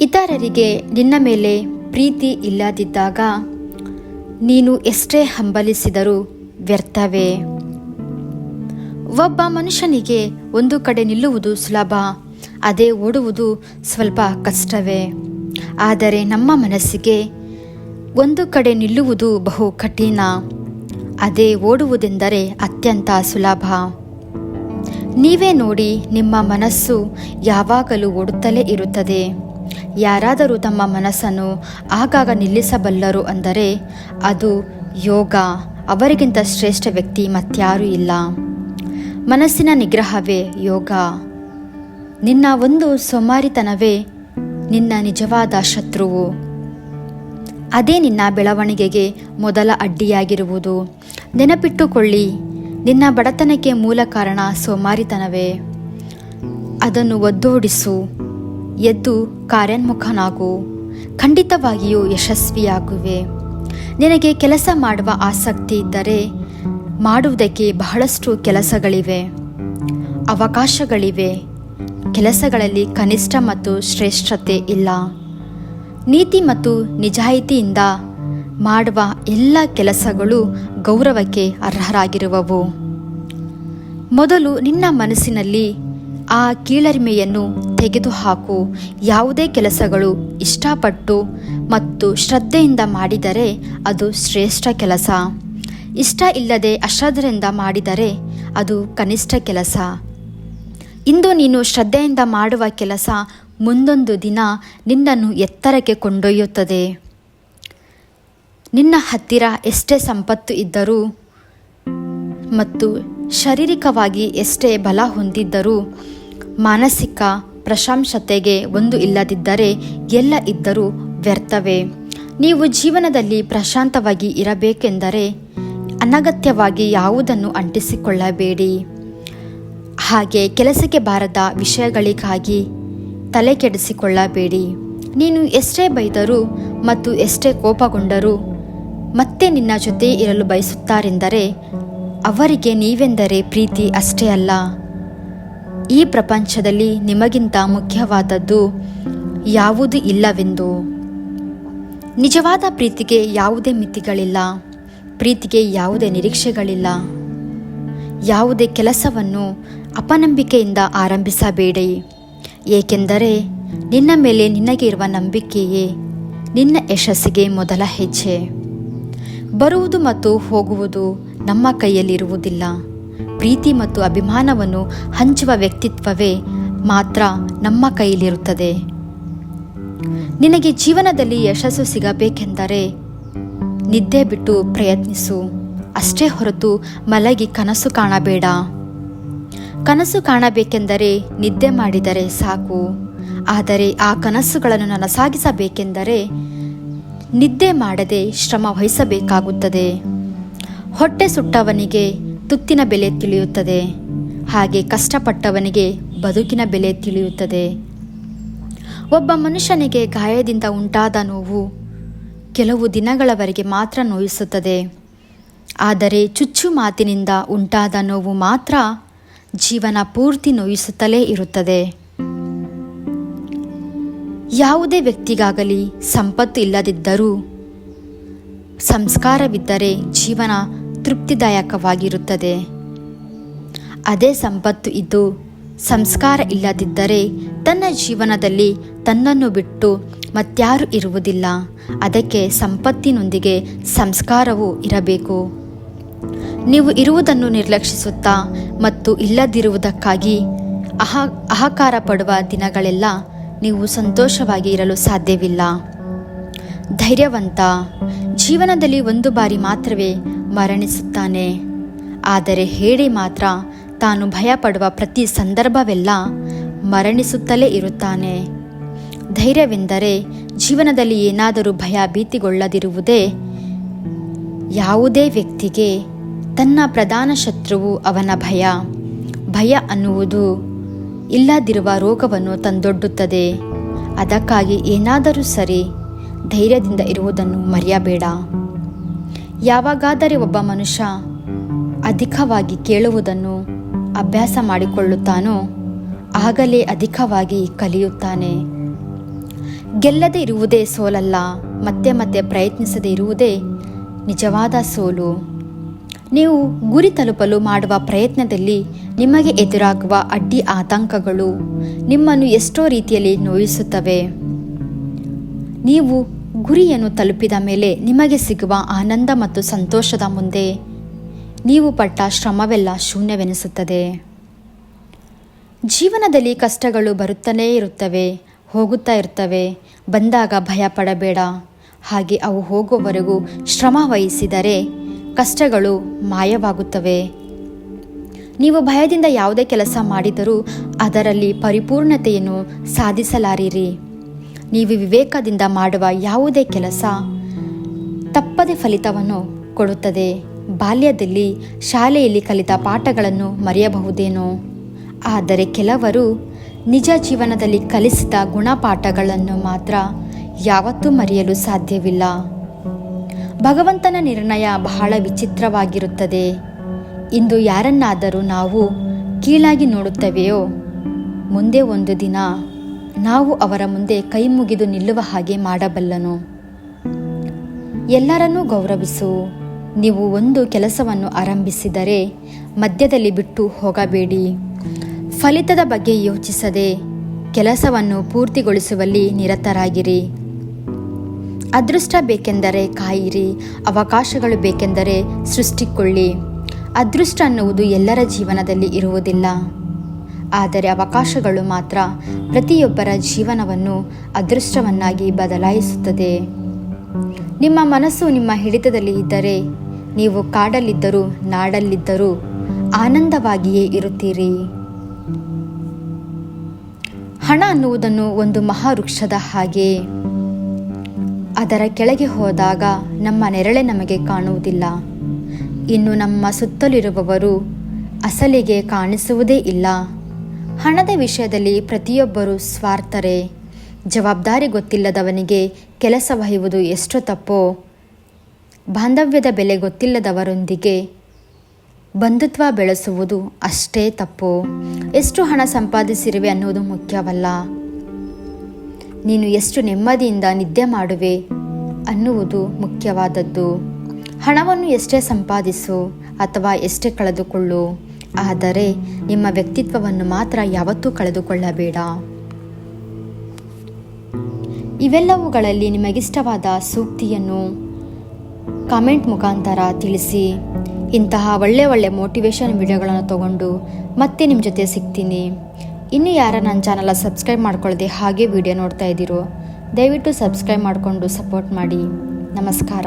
ಇತರರಿಗೆ ನಿನ್ನ ಮೇಲೆ ಪ್ರೀತಿ ಇಲ್ಲದಿದ್ದಾಗ ನೀನು ಎಷ್ಟೇ ಹಂಬಲಿಸಿದರೂ ವ್ಯರ್ಥವೇ? ಒಬ್ಬ ಮನುಷ್ಯನಿಗೆ ಒಂದು ಕಡೆ ನಿಲ್ಲುವುದು ಸುಲಭ, ಅದೇ ಓಡುವುದು ಸ್ವಲ್ಪ ಕಷ್ಟವೇ. ಆದರೆ ನಮ್ಮ ಮನಸ್ಸಿಗೆ ಒಂದು ಕಡೆ ನಿಲ್ಲುವುದು ಬಹು ಕಠಿಣ, ಅದೇ ಓಡುವುದೆಂದರೆ ಅತ್ಯಂತ ಸುಲಭ. ನೀವೇ ನೋಡಿ ನಿಮ್ಮ ಮನಸ್ಸು ಯಾವಾಗಲೂ ಓಡುತ್ತಲೇ ಇರುತ್ತದೆ. ಯಾರಾದರೂ ತಮ್ಮ ಮನಸ್ಸನ್ನು ಆಗಾಗ ನಿಲ್ಲಿಸಬಲ್ಲರು ಅಂದರೆ ಅದು ಯೋಗ. ಅವರಿಗಿಂತ ಶ್ರೇಷ್ಠ ವ್ಯಕ್ತಿ ಮತ್ಯಾರೂ ಇಲ್ಲ. ಮನಸ್ಸಿನ ನಿಗ್ರಹವೇ ಯೋಗ. ನಿನ್ನ ಒಂದು ಸೋಮಾರಿತನವೇ ನಿನ್ನ ನಿಜವಾದ ಶತ್ರುವು. ಅದೇ ನಿನ್ನ ಬೆಳವಣಿಗೆಗೆ ಮೊದಲ ಅಡ್ಡಿಯಾಗಿರುವುದು. ನೆನಪಿಟ್ಟುಕೊಳ್ಳಿ, ನಿನ್ನ ಬಡತನಕ್ಕೆ ಮೂಲ ಕಾರಣ ಸೋಮಾರಿತನವೇ. ಅದನ್ನು ಒದ್ದೋಡಿಸು. ಎದ್ದು ಕಾರ್ಯೋನ್ಮುಖನಾಗು, ಖಂಡಿತವಾಗಿಯೂ ಯಶಸ್ವಿಯಾಗುವೆ. ನಿನಗೆ ಕೆಲಸ ಮಾಡುವ ಆಸಕ್ತಿ ಇದ್ದರೆ ಮಾಡುವುದಕ್ಕೆ ಬಹಳಷ್ಟು ಕೆಲಸಗಳಿವೆ. ಅವಕಾಶಗಳಿವೆ. ಕೆಲಸಗಳಲ್ಲಿ ಕನಿಷ್ಠ ಮತ್ತು ಶ್ರೇಷ್ಠತೆ ಇಲ್ಲ. ನೀತಿ ಮತ್ತು ನಿಜಾಯಿತಿಯಿಂದ ಮಾಡುವ ಎಲ್ಲ ಕೆಲಸಗಳು ಗೌರವಕ್ಕೆ ಅರ್ಹರಾಗಿರುವವು. ಮೊದಲು ನಿನ್ನ ಮನಸ್ಸಿನಲ್ಲಿ ಆ ಕೀಳರಿಮೆಯನ್ನು ತೆಗೆದುಹಾಕು. ಯಾವುದೇ ಕೆಲಸಗಳು ಇಷ್ಟಪಟ್ಟು ಮತ್ತು ಶ್ರದ್ಧೆಯಿಂದ ಮಾಡಿದರೆ ಅದು ಶ್ರೇಷ್ಠ ಕೆಲಸ. ಇಷ್ಟ ಇಲ್ಲದೆ ಅಶ್ರದ್ಧೆಯಿಂದ ಮಾಡಿದರೆ ಅದು ಕನಿಷ್ಠ ಕೆಲಸ. ಇಂದು ನೀನು ಶ್ರದ್ಧೆಯಿಂದ ಮಾಡುವ ಕೆಲಸ ಮುಂದೊಂದು ದಿನ ನಿನ್ನನ್ನು ಎತ್ತರಕ್ಕೆ ಕೊಂಡೊಯ್ಯುತ್ತದೆ. ನಿನ್ನ ಹತ್ತಿರ ಎಷ್ಟೇ ಸಂಪತ್ತು ಇದ್ದರೂ ಮತ್ತು ಶಾರೀರಿಕವಾಗಿ ಎಷ್ಟೇ ಬಲ ಹೊಂದಿದ್ದರೂ ಮಾನಸಿಕ ಪ್ರಶಾಂತತೆಗೆ ಒಂದು ಇಲ್ಲದಿದ್ದರೆ ಎಲ್ಲ ಇದ್ದರೂ ವ್ಯರ್ಥವೇ. ನೀವು ಜೀವನದಲ್ಲಿ ಪ್ರಶಾಂತವಾಗಿ ಇರಬೇಕೆಂದರೆ ಅನಗತ್ಯವಾಗಿ ಯಾವುದನ್ನು ಅಂಟಿಸಿಕೊಳ್ಳಬೇಡಿ. ಹಾಗೆ ಕೆಲಸಕ್ಕೆ ಬಾರದ ವಿಷಯಗಳಿಗಾಗಿ ತಲೆ ಕೆಡಿಸಿಕೊಳ್ಳಬೇಡಿ. ನೀನು ಎಷ್ಟೇ ಬೈದರೂ ಮತ್ತು ಎಷ್ಟೇ ಕೋಪಗೊಂಡರೂ ಮತ್ತೆ ನಿನ್ನ ಜೊತೆ ಇರಲು ಬಯಸುತ್ತಾರೆಂದರೆ ಅವರಿಗೆ ನೀವೆಂದರೆ ಪ್ರೀತಿ ಅಷ್ಟೇ ಅಲ್ಲ. ಈ ಪ್ರಪಂಚದಲ್ಲಿ ನಿಮಗಿಂತ ಮುಖ್ಯವಾದದ್ದು ಯಾವುದು ಇಲ್ಲವೆಂದು. ನಿಜವಾದ ಪ್ರೀತಿಗೆ ಯಾವುದೇ ಮಿತಿಗಳಿಲ್ಲ. ಪ್ರೀತಿಗೆ ಯಾವುದೇ ನಿರೀಕ್ಷೆಗಳಿಲ್ಲ. ಯಾವುದೇ ಕೆಲಸವನ್ನು ಅಪನಂಬಿಕೆಯಿಂದ ಆರಂಭಿಸಬೇಡಿ. ಏಕೆಂದರೆ ನಿನ್ನ ಮೇಲೆ ನಿನಗೆ ಇರುವ ನಂಬಿಕೆಯೇ ನಿನ್ನ ಯಶಸ್ಸಿಗೆ ಮೊದಲ ಹೆಜ್ಜೆ. ಬರುವುದು ಮತ್ತು ಹೋಗುವುದು ನಮ್ಮ ಕೈಯಲ್ಲಿರುವುದಿಲ್ಲ. ಪ್ರೀತಿ ಮತ್ತು ಅಭಿಮಾನವನ್ನು ಹಂಚುವ ವ್ಯಕ್ತಿತ್ವವೇ ಮಾತ್ರ ನಮ್ಮ ಕೈಯಲ್ಲಿರುತ್ತದೆ. ನಿನಗೆ ಜೀವನದಲ್ಲಿ ಯಶಸ್ಸು ಸಿಗಬೇಕೆಂದರೆ ನಿದ್ದೆ ಬಿಟ್ಟು ಪ್ರಯತ್ನಿಸು. ಅಷ್ಟೇ ಹೊರತು ಮಲಗಿ ಕನಸು ಕಾಣಬೇಡ. ಕನಸು ಕಾಣಬೇಕೆಂದರೆ ನಿದ್ದೆ ಮಾಡಿದರೆ ಸಾಕು. ಆದರೆ ಆ ಕನಸುಗಳನ್ನು ನನಸಾಗಿಸಬೇಕೆಂದರೆ ನಿದ್ದೆ ಮಾಡದೆ ಶ್ರಮ ವಹಿಸಬೇಕಾಗುತ್ತದೆ. ಹೊಟ್ಟೆ ಸುಟ್ಟವನಿಗೆ ತುತ್ತಿನ ಬೆಲೆ ತಿಳಿಯುತ್ತದೆ. ಹಾಗೆ ಕಷ್ಟಪಟ್ಟವನಿಗೆ ಬದುಕಿನ ಬೆಲೆ ತಿಳಿಯುತ್ತದೆ. ಒಬ್ಬ ಮನುಷ್ಯನಿಗೆ ಗಾಯದಿಂದ ಉಂಟಾದ ನೋವು ಕೆಲವು ದಿನಗಳವರೆಗೆ ಮಾತ್ರ ನೋಯಿಸುತ್ತದೆ. ಆದರೆ ಚುಚ್ಚು ಮಾತಿನಿಂದ ಉಂಟಾದ ನೋವು ಮಾತ್ರ ಜೀವನ ಪೂರ್ತಿ ನೋಯಿಸುತ್ತಲೇ ಇರುತ್ತದೆ. ಯಾವುದೇ ವ್ಯಕ್ತಿಗಾಗಲಿ ಸಂಪತ್ತು ಇಲ್ಲದಿದ್ದರೂ ಸಂಸ್ಕಾರವಿದ್ದರೆ ಜೀವನ ತೃಪ್ತಿದಾಯಕವಾಗಿರುತ್ತದೆ. ಅದೇ ಸಂಪತ್ತು ಇದ್ದು ಸಂಸ್ಕಾರ ಇಲ್ಲದಿದ್ದರೆ ತನ್ನ ಜೀವನದಲ್ಲಿ ತನ್ನನ್ನು ಬಿಟ್ಟು ಮತ್ಯಾರು ಇರುವುದಿಲ್ಲ. ಅದಕ್ಕೆ ಸಂಪತ್ತಿನೊಂದಿಗೆ ಸಂಸ್ಕಾರವೂ ಇರಬೇಕು. ನೀವು ಇರುವುದನ್ನು ನಿರ್ಲಕ್ಷಿಸುತ್ತಾ ಮತ್ತು ಇಲ್ಲದಿರುವುದಕ್ಕಾಗಿ ಅಹ, ಅಹಕಾರ ಪಡುವ ದಿನಗಳೆಲ್ಲ ನೀವು ಸಂತೋಷವಾಗಿ ಇರಲು ಸಾಧ್ಯವಿಲ್ಲ. ಧೈರ್ಯವಂತ. ಜೀವನದಲ್ಲಿ ಒಂದು ಬಾರಿ ಮಾತ್ರವೇ ಮರಣಿಸುತ್ತಾನೆ. ಆದರೆ ಹೇಳಿ ಮಾತ್ರ ತಾನು ಭಯಪಡುವ ಪ್ರತಿ ಸಂದರ್ಭವೆಲ್ಲ ಮರಣಿಸುತ್ತಲೇ ಇರುತ್ತಾನೆ. ಧೈರ್ಯವೆಂದರೆ ಜೀವನದಲ್ಲಿ ಏನಾದರೂ ಭಯ ಭೀತಿಗೊಳ್ಳದಿರುವುದೇ ಯಾವುದೇ ವ್ಯಕ್ತಿಗೆ ತನ್ನ ಪ್ರಧಾನ ಶತ್ರುವು ಅವನ ಭಯ. ಭಯ ಅನ್ನುವುದು ಇಲ್ಲದಿರುವ ರೋಗವನ್ನು ತಂದೊಡ್ಡುತ್ತದೆ. ಅದಕ್ಕಾಗಿ ಏನಾದರೂ ಸರಿ ಧೈರ್ಯದಿಂದ ಇರುವುದನ್ನು ಮರೆಯಬೇಡ. ಯಾವಾಗಾದರೆ ಒಬ್ಬ ಮನುಷ್ಯ ಅಧಿಕವಾಗಿ ಕೇಳುವುದನ್ನು ಅಭ್ಯಾಸ ಮಾಡಿಕೊಳ್ಳುತ್ತಾನೋ, ಆಗಲೇ ಅಧಿಕವಾಗಿ ಕಲಿಯುತ್ತಾನೆ. ಗೆಲ್ಲದೆ ಇರುವುದೇ ಸೋಲಲ್ಲ, ಮತ್ತೆ ಮತ್ತೆ ಪ್ರಯತ್ನಿಸದೇ ಇರುವುದೇ ನಿಜವಾದ ಸೋಲು. ನೀವು ಗುರಿ ತಲುಪಲು ಮಾಡುವ ಪ್ರಯತ್ನದಲ್ಲಿ ನಿಮಗೆ ಎದುರಾಗುವ ಅಡ್ಡಿ ಆತಂಕಗಳು ನಿಮ್ಮನ್ನು ಎಷ್ಟೋ ರೀತಿಯಲ್ಲಿ ನೋಯಿಸುತ್ತವೆ. ನೀವು ಗುರಿಯನ್ನು ತಲುಪಿದ ಮೇಲೆ ನಿಮಗೆ ಸಿಗುವ ಆನಂದ ಮತ್ತು ಸಂತೋಷದ ಮುಂದೆ ನೀವು ಪಟ್ಟ ಶ್ರಮವೆಲ್ಲ ಶೂನ್ಯವೆನಿಸುತ್ತದೆ. ಜೀವನದಲ್ಲಿ ಕಷ್ಟಗಳು ಬರುತ್ತಲೇ ಇರುತ್ತವೆ, ಹೋಗುತ್ತಾ ಇರ್ತವೆ ಬಂದಾಗ ಭಯ ಪಡಬೇಡ ಹಾಗೆ ಅವು ಹೋಗುವವರೆಗೂ ಶ್ರಮ ವಹಿಸಿದರೆ ಕಷ್ಟಗಳು ಮಾಯವಾಗುತ್ತವೆ. ನೀವು ಭಯದಿಂದ ಯಾವುದೇ ಕೆಲಸ ಮಾಡಿದರೂ ಅದರಲ್ಲಿ ಪರಿಪೂರ್ಣತೆಯನ್ನು ಸಾಧಿಸಲಾರಿರಿ. ನೀವು ವಿವೇಕದಿಂದ ಮಾಡುವ ಯಾವುದೇ ಕೆಲಸ ತಪ್ಪದೆ ಫಲಿತವನ್ನು ಕೊಡುತ್ತದೆ. ಬಾಲ್ಯದಲ್ಲಿ ಶಾಲೆಯಲ್ಲಿ ಕಲಿತ ಪಾಠಗಳನ್ನು ಮರೆಯಬಹುದೇನೋ? ಆದರೆ ಕೆಲವರು ನಿಜ ಜೀವನದಲ್ಲಿ ಕಲಿಸಿದ ಗುಣಪಾಠಗಳನ್ನು ಮಾತ್ರ ಯಾವತ್ತೂ ಮರೆಯಲು ಸಾಧ್ಯವಿಲ್ಲ. ಭಗವಂತನ ನಿರ್ಣಯ ಬಹಳ ವಿಚಿತ್ರವಾಗಿರುತ್ತದೆ. ಇಂದು ಯಾರನ್ನಾದರೂ ನಾವು ಕೀಳಾಗಿ ನೋಡುತ್ತವೆಯೋ? ಮುಂದೆ ಒಂದು ದಿನ ನಾವು ಅವರ ಮುಂದೆ ಕೈ ಮುಗಿದು ನಿಲ್ಲುವ ಹಾಗೆ ಮಾಡಬಲ್ಲನು. ಎಲ್ಲರನ್ನೂ ಗೌರವಿಸು. ನೀವು ಒಂದು ಕೆಲಸವನ್ನು ಆರಂಭಿಸಿದರೆ ಮಧ್ಯದಲ್ಲಿ ಬಿಟ್ಟು ಹೋಗಬೇಡಿ. ಫಲಿತದ ಬಗ್ಗೆ ಯೋಚಿಸದೆ ಕೆಲಸವನ್ನು ಪೂರ್ತಿಗೊಳಿಸುವಲ್ಲಿ ನಿರತರಾಗಿರಿ. ಅದೃಷ್ಟ ಬೇಕೆಂದರೆ ಕಾಯಿರಿ, ಅವಕಾಶಗಳು ಬೇಕೆಂದರೆ ಸೃಷ್ಟಿಕೊಳ್ಳಿ. ಅದೃಷ್ಟ ಅನ್ನುವುದು ಎಲ್ಲರ ಜೀವನದಲ್ಲಿ ಇರುವುದಿಲ್ಲ. ಆದರೆ ಅವಕಾಶಗಳು ಮಾತ್ರ ಪ್ರತಿಯೊಬ್ಬರ ಜೀವನವನ್ನು ಅದೃಷ್ಟವನ್ನಾಗಿ ಬದಲಾಯಿಸುತ್ತದೆ. ನಿಮ್ಮ ಮನಸ್ಸು ನಿಮ್ಮ ಹಿಡಿತದಲ್ಲಿ ಇದ್ದರೆ ನೀವು ಕಾಡಲ್ಲಿದ್ದರೂ ನಾಡಲ್ಲಿದ್ದರೂ ಆನಂದವಾಗಿಯೇ ಇರುತ್ತೀರಿ. ಹಣ ಅನ್ನುವುದನ್ನು ಒಂದು ಮಹಾವೃಕ್ಷದ ಹಾಗೆ. ಅದರ ಕೆಳಗೆ ಹೋದಾಗ ನಮ್ಮ ನೆರಳೆ ನಮಗೆ ಕಾಣುವುದಿಲ್ಲ. ಇನ್ನು ನಮ್ಮ ಸುತ್ತಲಿರುವವರು ಅಸಲಿಗೆ ಕಾಣಿಸುವುದೇ ಇಲ್ಲ. ಹಣದ ವಿಷಯದಲ್ಲಿ ಪ್ರತಿಯೊಬ್ಬರು ಸ್ವಾರ್ಥರೇ. ಜವಾಬ್ದಾರಿ ಗೊತ್ತಿಲ್ಲದವನಿಗೆ ಕೆಲಸ ವಹಿಯುವುದು ಎಷ್ಟು ತಪ್ಪೋ. ಬಾಂಧವ್ಯದ ಬೆಲೆ ಗೊತ್ತಿಲ್ಲದವರೊಂದಿಗೆ ಬಂಧುತ್ವ ಬೆಳೆಸುವುದು ಅಷ್ಟೇ ತಪ್ಪು. ಎಷ್ಟು ಹಣ ಸಂಪಾದಿಸಿರುವೆ ಅನ್ನುವುದು ಮುಖ್ಯವಲ್ಲ. ನೀನು ಎಷ್ಟು ನೆಮ್ಮದಿಯಿಂದ ನಿದ್ದೆ ಮಾಡುವೆ ಅನ್ನುವುದು ಮುಖ್ಯವಾದದ್ದು. ಹಣವನ್ನು ಎಷ್ಟೇ ಸಂಪಾದಿಸು ಅಥವಾ ಎಷ್ಟೇ ಕಳೆದುಕೊಳ್ಳು. ಆದರೆ ನಿಮ್ಮ ವ್ಯಕ್ತಿತ್ವವನ್ನು ಮಾತ್ರ ಯಾವತ್ತೂ ಕಳೆದುಕೊಳ್ಳಬೇಡ. ಇವೆಲ್ಲವುಗಳಲ್ಲಿ ನಿಮಗಿಷ್ಟವಾದ ಸೂಕ್ತಿಯನ್ನು ಕಾಮೆಂಟ್ ಮುಖಾಂತರ ತಿಳಿಸಿ. ಇಂತಹ ಒಳ್ಳೆ ಒಳ್ಳೆ ಮೋಟಿವೇಶನ್ ವಿಡಿಯೋಗಳನ್ನು ತಗೊಂಡು ಮತ್ತೆ ನಿಮ್ಮ ಜೊತೆ ಸಿಗ್ತೀನಿ. ಇನ್ನು ಯಾರ ನನ್ನ ಚಾನಲ ಸಬ್ಸ್ಕ್ರೈಬ್ ಮಾಡ್ಕೊಳ್ಳದೆ ಹಾಗೆ ವಿಡಿಯೋ ನೋಡ್ತಾ ಇದ್ದೀರೋ, ದಯವಿಟ್ಟು ಸಬ್ಸ್ಕ್ರೈಬ್ ಮಾಡಿಕೊಂಡು ಸಪೋರ್ಟ್ ಮಾಡಿ. ನಮಸ್ಕಾರ.